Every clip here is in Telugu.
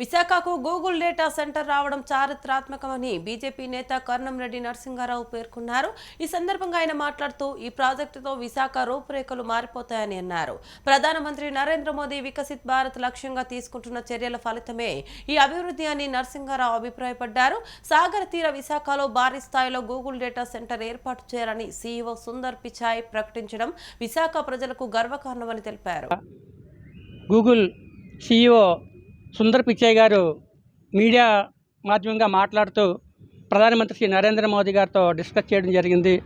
విశాఖకు గూగుల్ డేటా సెంటర్ రావడం చారిత్రాత్మకమని బీజేపీ నేత కర్ణంరెడ్డి నరసింహారావు పేర్కొన్నారు. ఈ సందర్భంగా ఆయన మాట్లాడుతూ ఈ ప్రాజెక్టుతో విశాఖ రూపురేఖలు మారిపోతాయని అన్నారు. ప్రధానమంత్రి నరేంద్ర మోదీ వికసిత్ భారత్ లక్ష్యంగా తీసుకుంటున్న చర్యల ఫలితమే ఈ అభివృద్ధి అని నరసింహారావు అభిప్రాయపడ్డారు. సాగర తీర విశాఖలో భారీ స్థాయిలో గూగుల్ డేటా సెంటర్ ఏర్పాటు చేయాలని సీఈఓ సుందర్ పిచాయ్ ప్రకటించడం విశాఖ ప్రజలకు గర్వకారణమని తెలిపారు. గూగుల్ సిఇఓ సుందర్ పిచ్చయ్య గారు మీడియా మాధ్యమంగా మాట్లాడుతూ ప్రధానమంత్రి శ్రీ నరేంద్ర మోదీ గారితో డిస్కస్ చేయడం జరిగింది.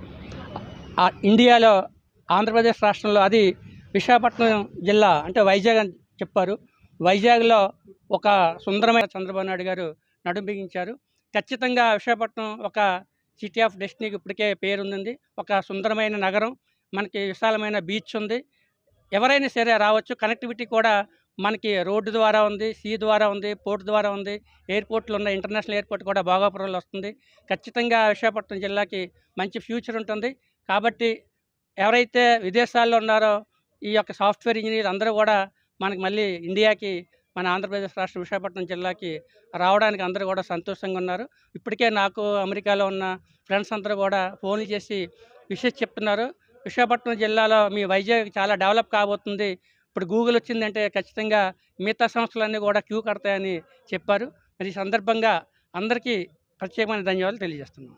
ఆ ఇండియాలో ఆంధ్రప్రదేశ్ రాష్ట్రంలో అది విశాఖపట్నం జిల్లా అంటే వైజాగ్ అని చెప్పారు. వైజాగ్లో ఒక సుందరమైన చంద్రబాబు నాయుడు గారు నడుం బిగించారు. ఖచ్చితంగా విశాఖపట్నం ఒక సిటీ ఆఫ్ డెస్టినీకి ఇప్పటికే పేరుంది ఒక సుందరమైన నగరం మనకి విశాలమైన బీచ్ ఉంది. ఎవరైనా సరే రావచ్చు. కనెక్టివిటీ కూడా మనకి రోడ్డు ద్వారా ఉంది సీ ద్వారా ఉంది పోర్ట్ ద్వారా ఉంది ఎయిర్పోర్ట్లు ఉన్న ఇంటర్నేషనల్ ఎయిర్పోర్ట్ కూడా భోగాపురంలో వస్తుంది. ఖచ్చితంగా విశాఖపట్నం జిల్లాకి మంచి ఫ్యూచర్ ఉంటుంది. కాబట్టి ఎవరైతే విదేశాల్లో ఉన్నారో ఈ యొక్క సాఫ్ట్వేర్ ఇంజనీర్ అందరూ కూడా మనకి మళ్ళీ ఇండియాకి మన ఆంధ్రప్రదేశ్ రాష్ట్ర విశాఖపట్నం జిల్లాకి రావడానికి అందరూ కూడా సంతోషంగా ఉన్నారు. ఇప్పటికే నాకు అమెరికాలో ఉన్న ఫ్రెండ్స్ అందరూ కూడా ఫోన్లు చేసి విషయం చెప్తున్నారు. విశాఖపట్నం జిల్లాలో మీ వైజాగ్ చాలా డెవలప్ కాబోతుంది. ఇప్పుడు గూగుల్ వచ్చిందంటే ఖచ్చితంగా మిగతా సంస్థలన్నీ కూడా క్యూ కడతాయని చెప్పారు. మరి ఈ సందర్భంగా అందరికీ ప్రత్యేకమైన ధన్యవాదాలు తెలియజేస్తున్నాను.